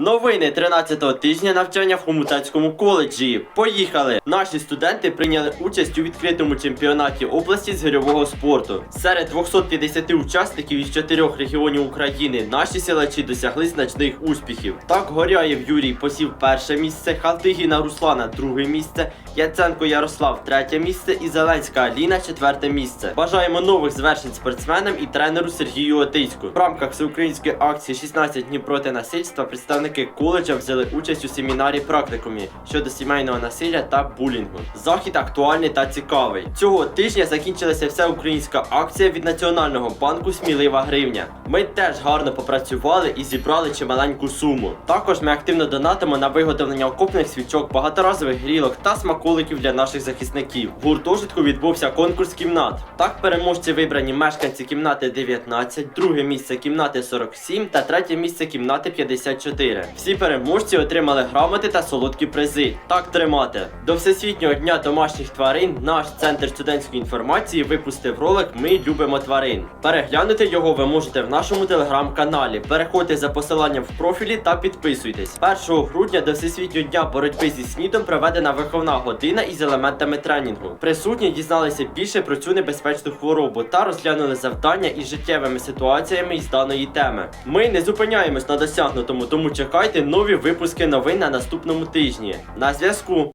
Новини 13-го тижня навчання в Хомутацькому коледжі. Поїхали! Наші студенти прийняли участь у відкритому чемпіонаті області з гирьового спорту. Серед 250 учасників із чотирьох регіонів України наші силачі досягли значних успіхів. Так Горяєв Юрій посів перше місце, Халтигіна Руслана друге місце, Яценко Ярослав третє місце і Зеленська Аліна четверте місце. Бажаємо нових звершень спортсменам і тренеру Сергію Отиську. В рамках всеукраїнської акції 16 днів проти насильства представники коледжа взяли участь у семінарі практикумі щодо сімейного насилля та булінгу. Захід актуальний та цікавий. Цього тижня закінчилася всеукраїнська акція від Національного банку Смілива гривня. Ми теж гарно попрацювали і зібрали чималеньку суму. Також ми активно донатимо на виготовлення окопних свічок, багаторазових грілок та смаколиків для наших захисників. В гуртожитку відбувся конкурс кімнат. Так переможці вибрані мешканці кімнати 19, друге місце кімнати 47 та третє місце кімнати 54. Всі переможці отримали грамоти та солодкі призи. Так тримати. До Всесвітнього дня домашніх тварин наш центр студентської інформації випустив ролик Ми любимо тварин. Переглянути його ви можете в нашому телеграм-каналі. Переходьте за посиланням в профілі та підписуйтесь. 1 грудня до Всесвітнього дня боротьби зі СНІДом проведена виховна година із елементами тренінгу. Присутні дізналися більше про цю небезпечну хворобу та розглянули завдання із життєвими ситуаціями із даної теми. Ми не зупиняємось на досягнутому, тому чекайте нові випуски новин на наступному тижні. На зв'язку.